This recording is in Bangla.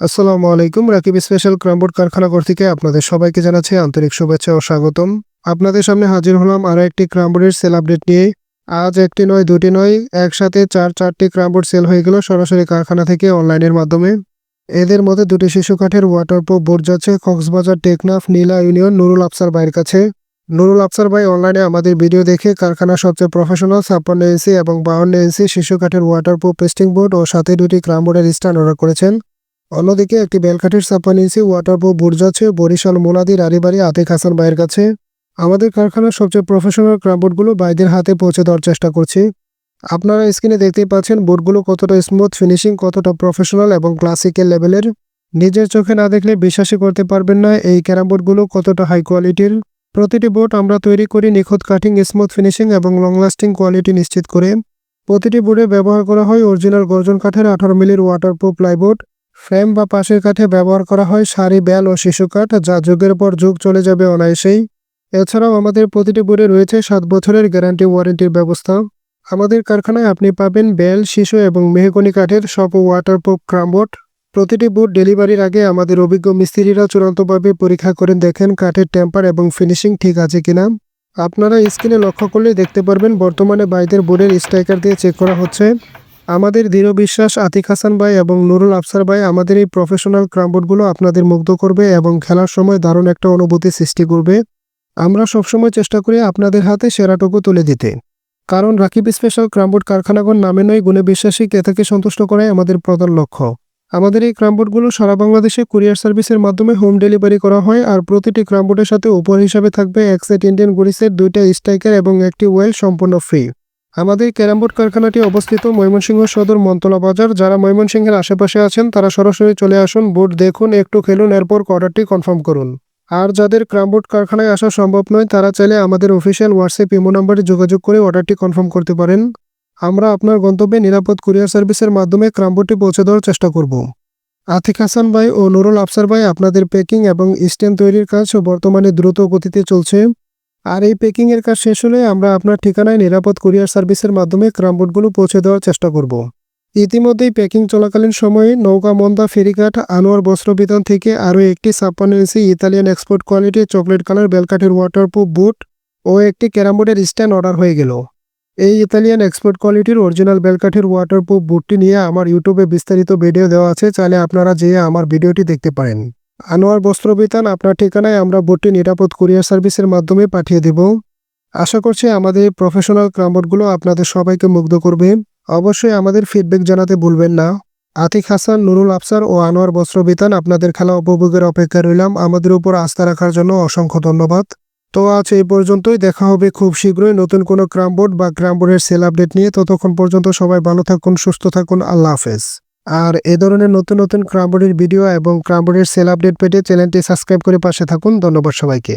আসসালামু আলাইকুম, রাকিব স্পেশাল ক্রামবোর্ড কারখানা কর্তৃকে আপনাদের সবাইকে জানাচ্ছি আন্তরিক শুভেচ্ছা ও স্বাগতম। আপনাদের সামনে হাজির হলাম আরও একটি ক্রামবোর্ডের সেল আপডেট নিয়ে। আজ একটি নয়, দুটি নয়, একসাথে চার, চারটি ক্রামবোর্ড সেল হয়ে গেল সরাসরি কারখানা থেকে অনলাইনের মাধ্যমে। এদের মধ্যে দুটি শিশু কাঠের ওয়াটারপ্রুফ বোর্ড যাচ্ছে কক্সবাজার টেকনাফ নীলা ইউনিয়ন নুরুল আফসার ভাইয়ের কাছে। নুরুল আফসার ভাই অনলাইনে আমাদের ভিডিও দেখে কারখানার সবচেয়ে প্রফেশনাল ছাপ্পান্ন ইঞ্চি এবং বাউন্ন ইঞ্চি শিশু কাঠের ওয়াটারপ্রুফ পেস্টিং বোর্ড ও সাথে দুটি ক্রামবোর্ডের স্ট্যান্ড অর্ডার করেছেন। অন্যদিকে একটি বেলকাঠির ছাপ্পান্ন ইঞ্চি ওয়াটারপ্রুফ বোর্ড যাচ্ছে বরিশাল মোনাদি রারিবাড়ি আতিক হাসান ভাইয়ের কাছে। আমাদের কারখানার সবচেয়ে প্রফেশনাল ক্রামবোর্ডগুলো বাইদের হাতে পৌঁছে দেওয়ার চেষ্টা করছি। আপনারা স্ক্রিনে দেখতেই পাচ্ছেন বোর্ডগুলো কতটা স্মুথ ফিনিশিং কতটা প্রফেশনাল এবং ক্লাসিক্যাল লেভেলের নিজের চোখে না দেখলে বিশ্বাসই করতে পারবেন না এই ক্যারাম বোর্ডগুলো কতটা হাই কোয়ালিটির প্রতিটি বোর্ড আমরা তৈরি করি নিখুঁত কাটিং স্মুথ ফিনিশিং এবং লং লাস্টিং কোয়ালিটি নিশ্চিত করে। প্রতিটি বোর্ডে ব্যবহার করা হয় অরিজিনাল গর্জন কাঠের আঠারো মিলির ওয়াটারপ্রুফ প্লাইবোর্ড ফ্রেম বা পাশের কাঠে ব্যবহার করা হয় শাড়ি বেল ও শিশু কাঠ, যা যুগের পর যুগ চলে যাবে অনায়াসেই। এছাড়াও আমাদের প্রতিটি বোর্ডে রয়েছে সাত বছরের গ্যারান্টি ওয়ারেন্টির ব্যবস্থা। আমাদের কারখানায় আপনি পাবেন বেল শিশু এবং মেহগনি কাঠের সব ওয়াটারপ্রুফ ক্রামবোর্ড। প্রতিটি বোর্ড ডেলিভারির আগে আমাদের অভিজ্ঞ মিস্ত্রিরা চূড়ান্তভাবে পরীক্ষা করে দেখেন কাঠের টেম্পার এবং ফিনিশিং ঠিক আছে কিনা। আপনারা স্ক্রিনে লক্ষ্য করলে দেখতে পারবেন বর্তমানে বাইদের বোর্ডের স্ট্রাইকার দিয়ে চেক করা হচ্ছে। আমাদের দৃঢ় বিশ্বাস আতিক হাসান ভাই এবং নুরুল আফসার ভাই আমাদের এই প্রফেশনাল ক্রামবোর্ডগুলো আপনাদের মুগ্ধ করবে এবং খেলার সময় দারুণ একটা অনুভূতি সৃষ্টি করবে। আমরা সবসময় চেষ্টা করি আপনাদের হাতে সেরাটুকু তুলে দিতে। কারণ রাকিব স্পেশাল ক্রামবোর্ড কারখানাগণ নামে নয়, গুণে বিশ্বাসী ক্রেতাকে সন্তুষ্ট করাই আমাদের প্রধান লক্ষ্য। আমাদের এই ক্রামবোর্ডগুলো সারা বাংলাদেশে কুরিয়ার সার্ভিসের মাধ্যমে হোম ডেলিভারি করা হয় আর প্রতিটি ক্রামবোর্ডের সাথে উপহার হিসাবে থাকবে এক সেট ইন্ডিয়ান গুড়িসের দুইটা স্ট্রাইকার এবং একটি ওয়েল সম্পূর্ণ ফ্রি আমাদের ক্যারামবোর্ড কারখানাটি অবস্থিত ময়মনসিংহ সদর মন্তলা বাজার। যারা ময়মনসিংহের আশেপাশে আছেন, তারা সরাসরি চলে আসুন, বোর্ড দেখুন, একটু খেলুন, এরপর অর্ডারটি কনফার্ম করুন। আর যাদের ক্রামবোর্ড কারখানায় আসা সম্ভব নয়, তারা চাইলে আমাদের অফিসিয়াল হোয়াটসঅ্যাপ ইমো নাম্বারে যোগাযোগ করে অর্ডারটি কনফার্ম করতে পারেন। আমরা আপনার গন্তব্যে নিরাপদ কুরিয়ার সার্ভিসের মাধ্যমে ক্রামবোর্ডটি পৌঁছে দেওয়ার চেষ্টা করব। আতিক হাসান ভাই ও নুরুল আফসার ভাই, আপনাদের প্যাকিং এবং স্ট্যান্ড তৈরির কাজ বর্তমানে দ্রুত গতিতে চলছে। আর এই প্যাকিং এর কাজ শেষ হলে আমরা আপনার ঠিকানায় নিরাপদ কুরিয়ার সার্ভিসের মাধ্যমে ক্রামবোর্ডগুলো পৌঁছে দেওয়ার চেষ্টা করব। ইতিমধ্যেই প্যাকিং চলাকালীন সময়ে নৌকা, মন্দা, ফেরিঘাট, আনোয়ার বস্ত্র বিতান থেকে আরও একটি ছাপ্পান্ন ইঞ্চি ইতালিয়ান এক্সপোর্ট কোয়ালিটির চকলেট কালার বেলকাঠের ওয়াটারপ্রুফ বুট ও একটি ক্যারামবোর্ডের স্ট্যান্ড অর্ডার হয়ে গেল। এই ইতালিয়ান এক্সপোর্ট কোয়ালিটির অরিজিনাল বেলকাঠের ওয়াটারপ্রুফ বুটটি নিয়ে আমার ইউটিউবে বিস্তারিত ভিডিও দেওয়া আছে, চাইলে আপনারা যেয়ে আমার ভিডিওটি দেখতে পারেন। আনোয়ার বস্ত্রবিতান, আপনার ঠিকানায় আমরা বুটটি নিরাপদ কুরিয়ার সার্ভিসের মাধ্যমে পাঠিয়ে দেব। আশা করছি আমাদের প্রফেশনাল ক্রামবোর্ডগুলো আপনাদের সবাইকে মুগ্ধ করবে। অবশ্যই আমাদের ফিডব্যাক জানাতে ভুলবেন না। আতিক হাসান, নুরুল আফসার ও আনোয়ার বস্ত্রবিতান, আপনাদের খেলা উপভোগের অপেক্ষা রইলাম। আমাদের উপর আস্থা রাখার জন্য অসংখ্য ধন্যবাদ। তো আজ এই পর্যন্তই। দেখা হবে খুব শীঘ্রই নতুন কোনো ক্রামবোর্ড বা ক্রামবোর্ডের সেল আপডেট নিয়ে। ততক্ষণ পর্যন্ত সবাই ভালো থাকুন, সুস্থ থাকুন। আল্লাহ হাফেজ। আর এ ধরনের নতুন নতুন ক্রামবোর্ডের ভিডিও এবং ক্রামবোর্ডের সেল আপডেট পেতে চ্যানেলটি সাবস্ক্রাইব করে পাশে থাকুন। ধন্যবাদ সবাইকে।